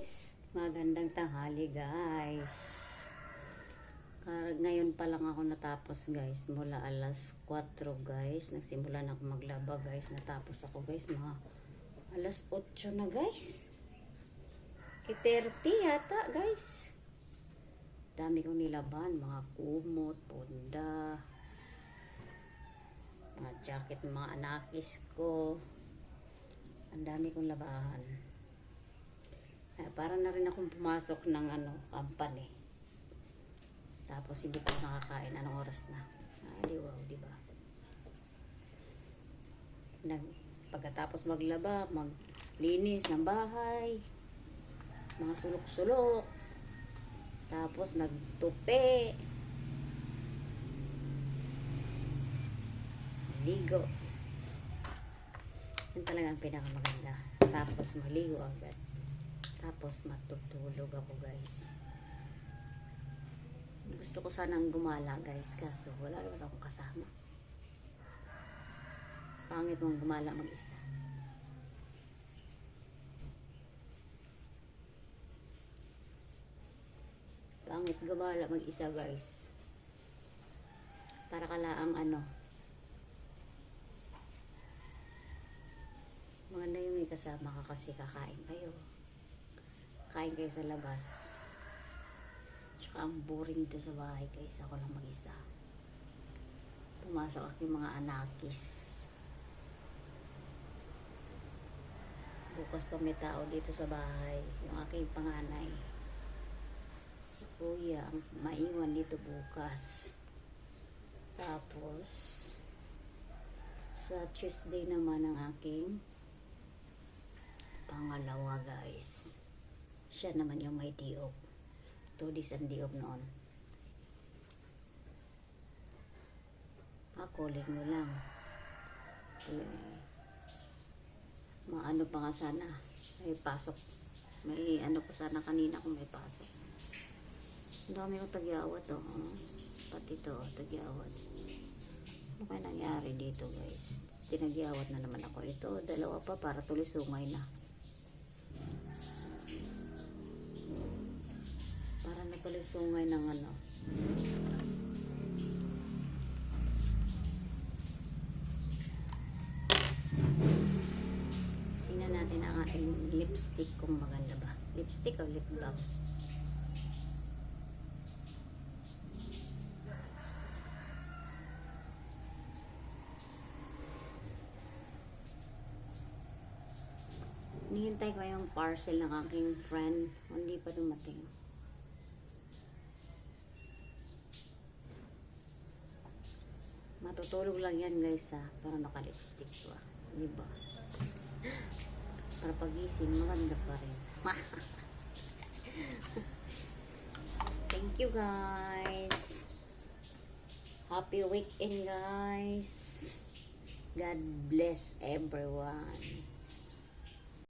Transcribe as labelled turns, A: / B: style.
A: guys! Magandang tanghali guys. Kar ngayon pa lang ako natapos guys. Mula alas 4 guys. Nagsimula na ako maglaba guys. Natapos ako guys. Mga alas 8 na guys. E 30 yata guys. Dami kong nilaban. Mga kumot, punda. Mga jacket mga anakis ko. Ang dami kong labahan. Ah, para na rin akong pumasok ng ano, company. Tapos hindi pa nakakain. Anong oras na? Ah, di ba? Nag, pagkatapos maglaba, maglinis ng bahay, mga sulok-sulok, tapos nagtupi, ligo. Yun talaga ang pinakamaganda. Tapos maligo agad. Tapos matutulog ako guys. Gusto ko sanang gumala guys. Kaso wala naman akong kasama. Pangit mong gumala mag-isa. Pangit gumala mag-isa guys. Para kalaang ano. Maganda yung may kasama ka kasi kakain kayo kain kayo sa labas. Tsaka ang boring dito sa bahay guys. Ako lang mag-isa. Pumasok ako yung mga anakis. Bukas pa may tao dito sa bahay. Yung aking panganay. Si kuya ang maiwan dito bukas. Tapos, sa Tuesday naman ang aking pangalawa guys siya naman yung may diop. Two days ang diop noon. Ako, linggo lang. Eh, maano pa nga sana. May pasok. May ano pa sana kanina kung may pasok. Ang dami kong tagyawat oh. oh. Pati to, tagyawat. Ano kaya nangyari dito guys? Tinagyawat na naman ako. Ito, dalawa pa para tuloy sungay na. Nakalusungay ng ano. Tingnan natin ang ating lipstick kung maganda ba. Lipstick o lip balm? Nihintay ko yung parcel ng aking friend. Hindi pa dumating. Matutulog lang yan guys ha. Para naka-lipstick ko ah. Diba? Para pagising, maganda pa rin. Thank you guys. Happy weekend guys. God bless everyone.